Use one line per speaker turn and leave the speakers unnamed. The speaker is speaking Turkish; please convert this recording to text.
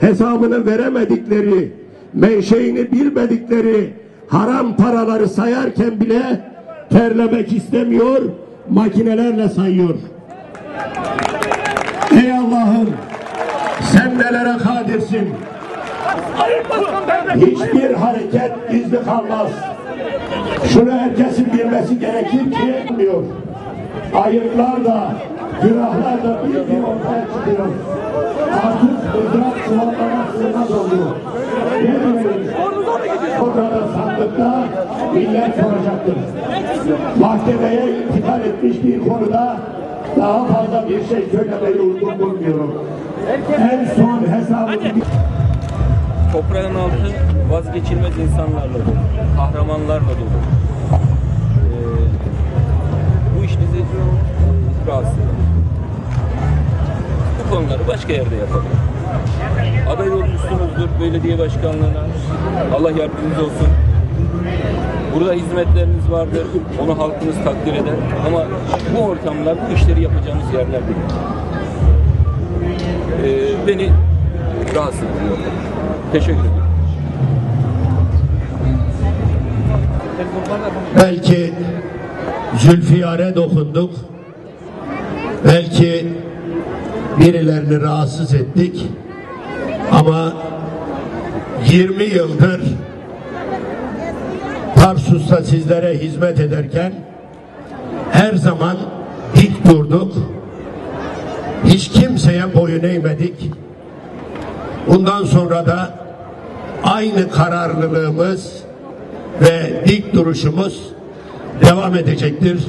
hesabını veremedikleri, menşeini bilmedikleri haram paraları sayarken bile terlemek istemiyor, makinelerle sayıyor. Ey Allah'ım sen nelere kadirsin. Hiçbir hareket gizli kalmaz. Şunu herkesin bilmesi gerekir ki bilmiyor. Ayıplar da, günahlar da bir bir ortaya çıkıyor. Artık mızrak çuvallamak sığmaz oluyor. Orada sandıkta millet soracaktır. Mahkemeye intikal etmiş bir konuda daha fazla bir şey söylemeye uygun bulmuyorum. En son hesabını
Toprağın altı vazgeçilmez insanlarla dolu, kahramanlarla dolu. Ee, bu iş bizi e, rahatsız ediyor. Bu konuları başka yerde yapalım. Aday olmuşsunuzdur belediye başkanlığına. Allah yardımcınız olsun. Burada hizmetleriniz vardır. Onu halkımız takdir eder. Ama bu ortamlar bu işleri yapacağımız yerler değil. Ee, beni rahatsız ediyor. Teşekkür ederim.
Belki Zülfiyar'e dokunduk. Belki birilerini rahatsız ettik. Ama 20 yıldır Tarsus'ta sizlere hizmet ederken her zaman dik durduk. Hiç kimseye boyun eğmedik. Bundan sonra da aynı kararlılığımız ve dik duruşumuz devam edecektir.